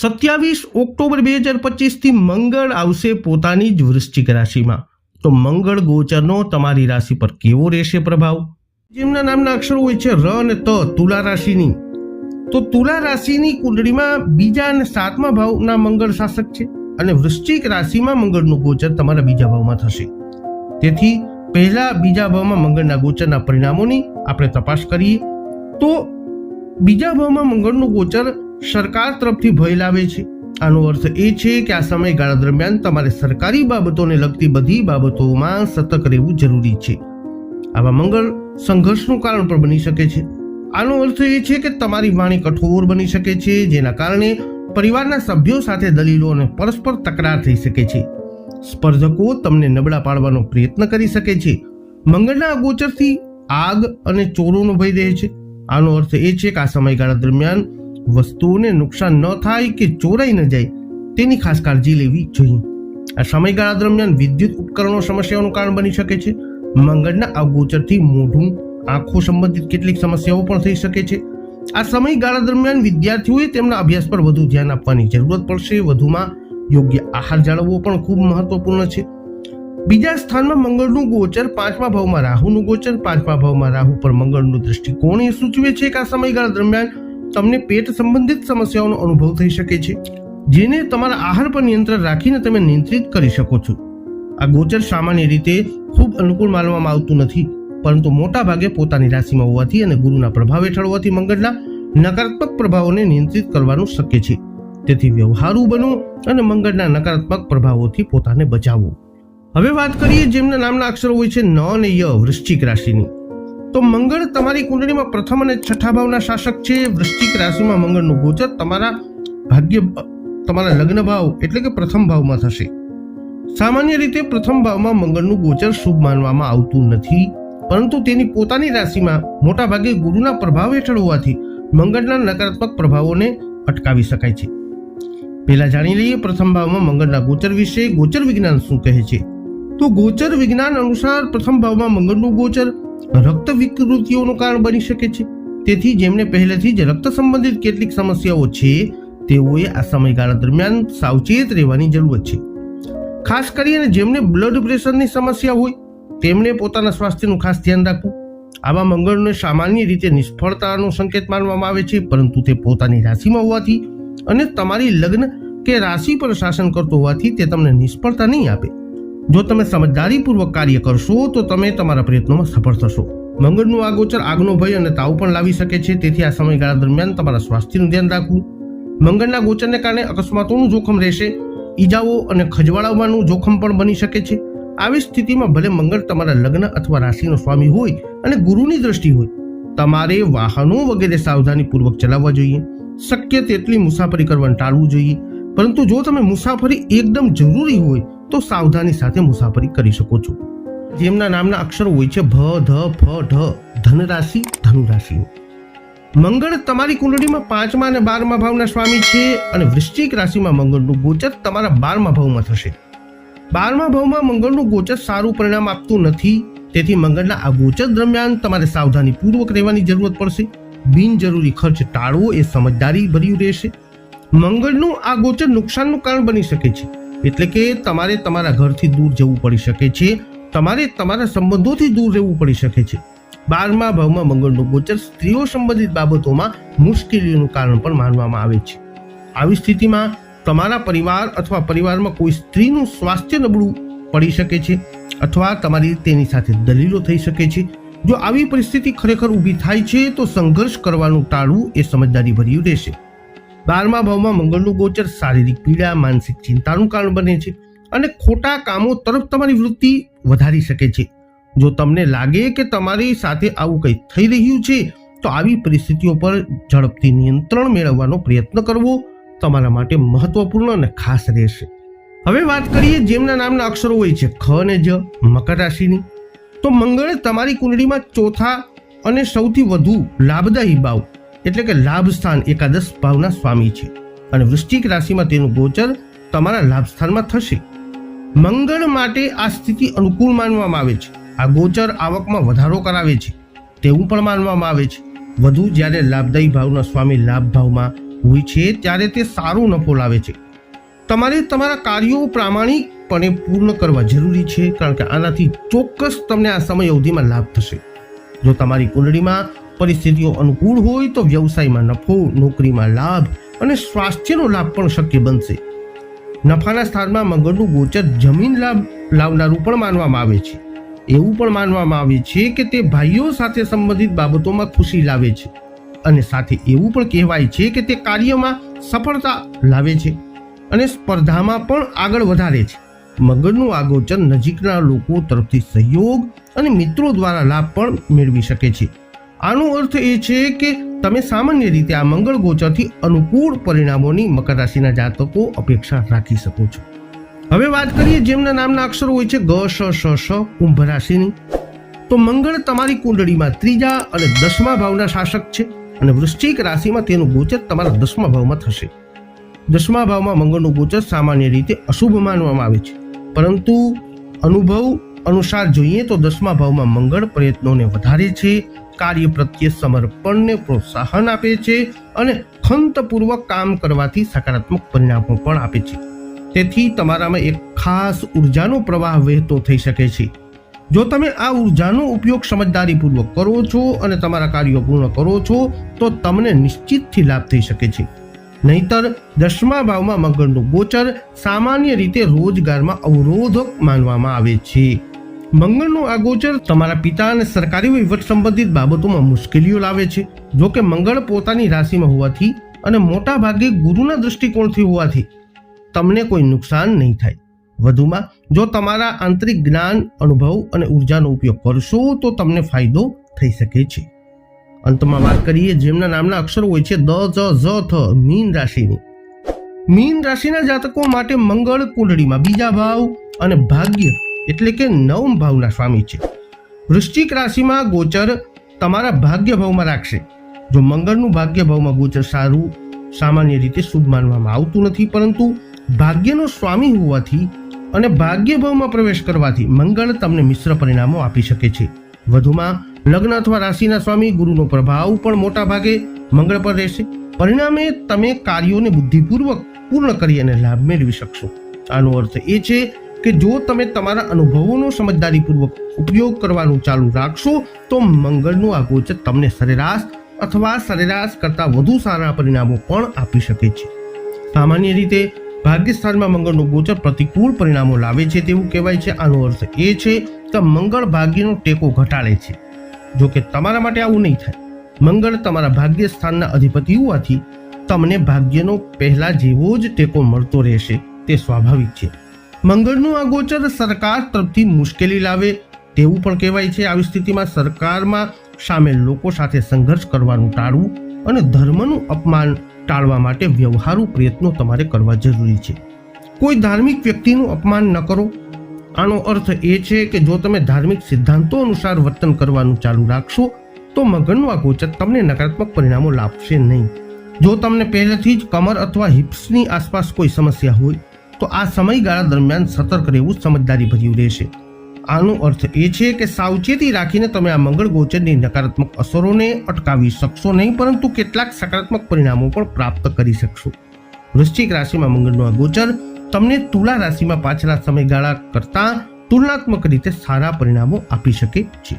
સત્યાવીસ ઓક્ટોબર બે હજાર પચીસથી મંગળ આવશે પોતાની જ વૃશ્ચિક રાશિમાં. તો મંગળ ગોચરનો તમારી રાશિ પર કેવો રહેશે પ્રભાવ? જેમના નામના અક્ષરો હોય છે ર અને ત, તુલા રાશિની. તો તુલા રાશિની કુંડળીમાં બીજા અને સાતમા ભાવના મંગળ શાસક છે અને વૃશ્ચિક રાશિમાં મંગળનું ગોચર તમારા બીજા ભાવમાં થશે. તેથી પહેલા બીજા ભાવમાં મંગળના ગોચરના પરિણામોની આપણે તપાસ કરીએ. તો બીજા ભાવમાં મંગળનું ગોચર સરકાર તરફથી ભય લાવે છે. આનો અર્થ એ છે કે આ સમયગાળા દરમિયાન તમારે સરકારી બાબતોને લગતી બધી બાબતોમાં સતર્ક રહેવું જરૂરી છે. આવા મંગળ સંઘર્ષનું કારણ પણ બની શકે છે. આનો અર્થ એ છે કે તમારી વાણી કઠોર બની શકે છે, જેના કારણે પરિવારના સભ્યો સાથે દલીલો અને પરસ્પર તકરાર થઈ શકે છે. સ્પર્ધકો તમને નબળા પાડવાનો પ્રયત્ન કરી શકે છે. મંગળના અગોચરથી આગ અને ચોરોનો ભય રહે છે. આનો અર્થ એ છે કે આ સમયગાળા દરમિયાન વસ્તુઓને નુકસાન ન થાય કે ચોરાઈ ન જાય, તેની ખાસ કાળજી લેવી જોઈએ. આ સમયગાળા દરમિયાન વિદ્યુત ઉપકરણો સમસ્યાઓનું કારણ બની શકે છે. મંગળના અગોચરથી મોઢું, આંખો સંબંધિત કેટલીક સમસ્યાઓ પણ થઈ શકે છે. આ સમયગાળા દરમિયાન વિદ્યાર્થીઓએ તેમના અભ્યાસ પર વધુ ધ્યાન આપવાની જરૂરત પડશે. વધુમાં યોગ્ય આહાર જાળવવો પણ ખૂબ મહત્વપૂર્ણ છે. બીજા સ્થાનમાં મંગળનું ગોચર, પાંચમા ભાવમાં રાહુનું ગોચર, પાંચમા ભાવમાં રાહુ પર મંગળનું દૃષ્ટિકોણ એ સૂચવે છે કે આ સમયગાળા દરમિયાન તમને પેટ સંબંધિત સમસ્યાઓનો અનુભવ થઈ શકે છે, જેને તમારા આહાર પર નિયંત્રણ રાખીને તમે નિયંત્રિત કરી શકો છો. આ ગોચર સામાન્ય રીતે ખૂબ અનુકૂળ માનવામાં આવતું નથી, પરંતુ મોટા ભાગે પોતાની રાશિમાં હોવાથી અને ગુરુના પ્રભાવ હેઠળ હોવાથી મંગળના નકારાત્મક પ્રભાવોને નિયંત્રિત કરવાનું શક્ય છે. તેથી વ્યવહારુ બનો અને મંગળના નકારાત્મક પ્રભાવોથી પોતાને બચાવો. હવે વાત કરીએ જેમના નામના અક્ષરો હોય છે, ન અને ય વૃશ્ચિક રાશિની. તો મંગળ તમારી કુંડળીમાં પ્રથમ અને છઠ્ઠા ભાવના શાસક છે. વૃશ્ચિક રાશિમાં મંગળનું ગોચર તમારા ભાગ્ય, તમારા લગ્ન ભાવ એટલે કે પ્રથમ ભાવમાં થશે. સામાન્ય રીતે પ્રથમ ભાવમાં મંગળનું ગોચર શુભ માનવામાં આવતું નથી, પરંતુ તેની પોતાની રાશિમાં મોટા ભાગે ગુરુના પ્રભાવ હેઠળ હોવાથી મંગળના નકારાત્મક પ્રભાવોને અટકાવી શકાય છે. પહેલા જાણી લઈએ પ્રથમ ભાવમાં મંગળના ગોચર વિશે. ગોચર વિજ્ઞાન શું કહે છે? તો ગોચર વિજ્ઞાન અનુસાર પ્રથમ ભાવમાં મંગળનું ગોચર રક્ત વિકૃતિઓનું કારણ બની શકે છે. તેથી જેમને પહેલેથી જ રક્ત સંબંધિત કેટલીક સમસ્યાઓ છે, તેઓએ આ સમયગાળા દરમિયાન સાવચેત રહેવાની જરૂરત છે. ખાસ કરીને જેમને બ્લડ પ્રેશરની સમસ્યા હોય, તેમણે પોતાના સ્વાસ્થ્યનું ખાસ ધ્યાન રાખવું. આવા મંગળને સામાન્ય રીતે નિષ્ફળતાનો સંકેત માનવામાં આવે છે, પરંતુ તે પોતાની રાશિમાં હોવાથી અને તમારી લગ્ન કે રાશિ પર શાસન કરતો હોવાથી તે તમને નિષ્ફળતા નહીં આપે. જો તમે સમજદારીપૂર્વક કાર્ય કરશો, તો તમે તમારા પ્રયત્નોમાં સફળ થશો. મંગળનું આ ગોચર આગનો ભય અને તાવ પણ લાવી શકે છે, તેથી આ સમયગાળા દરમિયાન તમારા સ્વાસ્થ્યનું ધ્યાન રાખવું. મંગળના ગોચરને કારણે અકસ્માતોનું જોખમ રહેશે, ઈજાઓ અને ખજવાળાવાનું જોખમ પણ બની શકે છે. આવી સ્થિતિમાં ભલે મંગળ તમારા લગ્ન અથવા રાશિનો સ્વામી હોય અને ગુરુની દ્રષ્ટિ હોય, તમારે વાહનો વગેરે સાવધાનીપૂર્વક ચલાવવા જોઈએ. શક્ય તેટલી મુસાફરી કરવાનું ટાળવું જોઈએ. પરંતુ જો તમે મુસાફરી એકદમ જરૂરી હોય તો સાવધાની સાથે મુસાફરી કરી શકો છો. જેમના નામના અક્ષરો હોય છે, ભ, ધ, ફ, ઢ ધન રાશિ ધનુ રાશિ મંગળ તમારી કુંડળીમાં પાંચમા અને બારમા ભાવના સ્વામી છે અને વૃશ્ચિક રાશિમાં મંગળનું ગોચર તમારા બારમા ભાવમાં થશે. બારમા ભાવમાં મંગળનું ગોચર સારું પરિણામ આપતું નથી, તેથી મંગળના આ ગોચર દરમિયાન તમારે સાવધાનીપૂર્વક રહેવાની જરૂરત પડશે. બિનજરૂરી ખર્ચ ટાળવો એ સમજદારી ભર્યું રહેશે. મંગળનું આ ગોચર નુકસાનનું કારણ બની શકે છે. એટલે કે તમારે તમારા ઘરથી દૂર જવું પડી શકે છે. તમારે તમારા સંબંધોથી દૂર રહેવું પડી શકે છે. બારમા ભાવમાં મંગળનું ગોચર સ્ત્રીઓ સંબંધિત બાબતોમાં મુશ્કેલીઓનું કારણ પણ માનવામાં આવે છે. આવી સ્થિતિમાં તમારા પરિવાર અથવા પરિવારમાં કોઈ સ્ત્રીનું સ્વાસ્થ્ય નબળું પડી શકે છે અથવા તમારી તેની સાથે દલીલો થઈ શકે છે. જો આવી પરિસ્થિતિ ખરેખર ઊભી થાય છે તો સંઘર્ષ કરવાનું ટાળવું એ સમજદારી ભર્યું રહેશે. બારમા ભાવમાં મંગળનું ગોચર, શારીરિક પીડા, માનસિક ચિંતાનું કારણ બને છે અને ખોટા કામો તરફ તમારી વૃત્તિ વધારી શકે છે. જો તમને લાગે કે તમારી સાથે આવું કંઈ થઈ રહ્યું છે, તો આવી પરિસ્થિતિઓ પર ઝડપથી નિયંત્રણ મેળવવાનો પ્રયત્ન કરવો તમારા માટે મહત્વપૂર્ણ અને ખાસ રહેશે. હવે વાત કરીએ જેમના નામના અક્ષરો હોય છે, ખ અને જ, મકર રાશિની. તો મંગળ તમારી કુંડળીમાં ચોથા અને સૌથી વધુ લાભદાયી ભાવ એટલે કે લાભ સ્થાન એકાદશ ભાવના સ્વામી છે. અને વૃશ્ચિક રાશિમાં તેનું ગોચર તમારા લાભ સ્થાનમાં થશે. મંગળ માટે આ સ્થિતિ અનુકૂળ માનવામાં આવે છે. આ ગોચર આવકમાં વધારો કરાવે છે. તેવું પણ માનવામાં આવે છે. વધુ જ્યારે લાભદાયી ભાવના સ્વામી લાભ ભાવમાં હોય છે, ત્યારે તે સારો નફો લાવે છે. તમારે તમારા કાર્યો પ્રામાણિકપણે પૂર્ણ કરવા જરૂરી છે, કારણ કે આનાથી ચોક્કસ તમને આ સમય અવધિમાં લાભ થશે. જો તમારી કુંડળીમાં પરિસ્થિતિઓ અનુકૂળ હોય તો વ્યવસાયમાં નફો, નોકરીમાં લાભ અને સ્વાસ્થ્યનો લાભ પણ શક્ય બનશે. નફાના સ્થાનમાં મંગળનું ગોચર જમીન લાભ લાવનારું પણ માનવામાં આવે છે. એવું પણ માનવામાં આવે છે કે તે ભાઈઓ સાથે સંબંધિત બાબતોમાં ખુશી લાવે છે અને સાથે એવું પણ કહેવાય છે કે તે કાર્યમાં સફળતા લાવે છે અને સ્પર્ધામાં પણ આગળ વધારે છે. મગજનું આગોચર નજીકના લોકો તરફથી સહયોગ અને મિત્રો દ્વારા લાભ પણ મેળવી શકે છે. આનો અર્થ એ છે કે તમે સામાન્ય રીતે આ મંગળ ગોચરથી અનુકૂળ પરિણામોની મકર રાશિના જાતકો અપેક્ષા રાખી શકો છો. હવે વાત કરીએ જેમના નામના અક્ષરો હોય છે ગ, શ શ શ, કુંભ રાશિની. તો મંગળ તમારી કુંડળીમાં ત્રીજા અને દસમા ભાવના શાસક છે અને વૃશ્ચિક રાશિમાં તેનું ગોચર તમારા દસમા ભાવમાં થશે. દસમા ભાવમાં મંગળનું ગોચર સામાન્ય રીતે અશુભ માનવામાં આવે છે. પરંતુ અનુભવ અનુસાર જોઈએ તો દસમા ભાવમાં મંગળ પ્રયત્નોને વધારે છે, કાર્ય પ્રત્યે સમર્પણને પ્રોત્સાહન આપે છે અને ખંતપૂર્વક કામ કરવાથી સકારાત્મક પરિણામો પણ આપે છે. તેથી તમારામાં એક ખાસ ઉર્જાનો પ્રવાહ વહેતો થઈ શકે છે. જો તમે આ ઉર્જાનો ઉપયોગ સમજદારીપૂર્વક કરો છો અને તમારા કાર્યો પૂર્ણ કરો છો, તો તમને નિશ્ચિતથી લાભ થઈ શકે છે. નહીતર, દસમા ભાવમાં મંગળનું ગોચર સામાન્ય રીતે રોજગારમાં અવરોધક માનવામાં આવે છે. મંગળનું આગોચર તમારા પિતા અને સરકારી વહીવટ સંબંધિત બાબતોમાં મુશ્કેલીઓ લાવે છે. જો કે મંગળ પોતાની રાશિમાં હોવાથી અને મોટા ભાગે ગુરુના દૃષ્ટિકોણથી હોવાથી તમને કોઈ નુકસાન નહીં થાય. વધુમાં, જો તમારા આંતરિક જ્ઞાન, અનુભવ અને ઉર્જાનો ઉપયોગ કરશો, તો તમને ફાયદો થઈ શકે છે. અંતમાં વાત કરીએ, જેમના નામના અક્ષરો હોય છે દ, જ, ઝ, થ, મીન રાશિની. મીન રાશિના જાતકો માટે મંગળ કુંડળીમાં બીજા ભાવ અને ભાગ્ય એટલે કે નવમ ભાવના સ્વામી છે. વૃશ્ચિક રાશિમાં ગોચર તમારા ભાગ્ય ભાવમાં રાખશે. જો મંગળનું ભાગ્ય ભાવમાં ગોચર સારું, સામાન્ય રીતે શુભ માનવામાં આવતું નથી, પરંતુ ભાગ્યનો સ્વામી હોવાથી અને ભાગ્ય ભાવમાં પ્રવેશ કરવાથી મંગળ તમને મિશ્ર પરિણામો આપી શકે છે. વધુમાં લગ્ન અથવા રાશિના સ્વામી ગુરુનો પ્રભાવ પણ મોટા ભાગે મંગળ પર રહેશે. પરિણામે તમે કાર્યોને બુદ્ધિપૂર્વક પૂર્ણ કરી અને લાભ મેળવી શકશો. આનો અર્થ એ છે કે જો તમે તમારા અનુભવોનો સમજદારીપૂર્વક ઉપયોગ કરવાનું ચાલુ રાખશો, તો મંગળનું આ ગોચર તમને સરેરાશ અથવા સરેરાશ કરતાં વધુ સારા પરિણામો પણ આપી શકે છે. સામાન્ય રીતે ભાગ્યસ્થાનમાં મંગળનું ગોચર પ્રતિકૂળ પરિણામો લાવે છે તેવું કહેવાય છે. આનો અર્થ એ છે, કે મંગળ ભાગ્યનો ટેકો ઘટાડે છે. જો કે તમારા માટે આવું નહીં થાય. મંગળ તમારા ભાગ્ય સ્થાનના અધિપતિ હોવાથી તમને ભાગ્યનો પહેલા જેવો જ ટેકો મળતો રહેશે. તે સ્વાભાવિક છે. મંગળનું આ ગોચર સરકાર તરફથી મુશ્કેલી લાવે તેવું પણ કહેવાય છે. આવી સ્થિતિમાં સરકારમાં સામેલ લોકો સાથે સંઘર્ષ કરવાનું ટાળવું અને ધર્મનું અપમાન ટાળવા માટે વ્યવહારુ પ્રયત્નો તમારે કરવા જરૂરી છે. કોઈ ધાર્મિક વ્યક્તિનું અપમાન ન કરો. આનો અર્થ એ છે કે જો તમે ધાર્મિક સિદ્ધાંતો અનુસાર વર્તન કરવાનું ચાલુ રાખશો, તો મગનનું આ ગોચર તમને નકારાત્મક પરિણામો લાભશે નહીં. જો તમને પહેલેથી જ કમર અથવા હિપ્સની આસપાસ કોઈ સમસ્યા હોય તો આ સમયગાળા દરમિયાન સતર્ક રહેવું સમજદારી ભર્યું રહેશે. આનો અર્થ એ છે કે સાવચેતી રાખીને તમે આ મંગળ ગોચરની નકારાત્મક અસરોને અટકાવી શકશો નહીં, પરંતુ કેટલાક સકારાત્મક પરિણામો પણ પ્રાપ્ત કરી શકશો. વૃશ્ચિક રાશિમાં મંગળનું આ ગોચર તમને તુલા રાશિમાં પાછલા સમયગાળા કરતાં તુલનાત્મક રીતે સારા પરિણામો આપી શકે છે.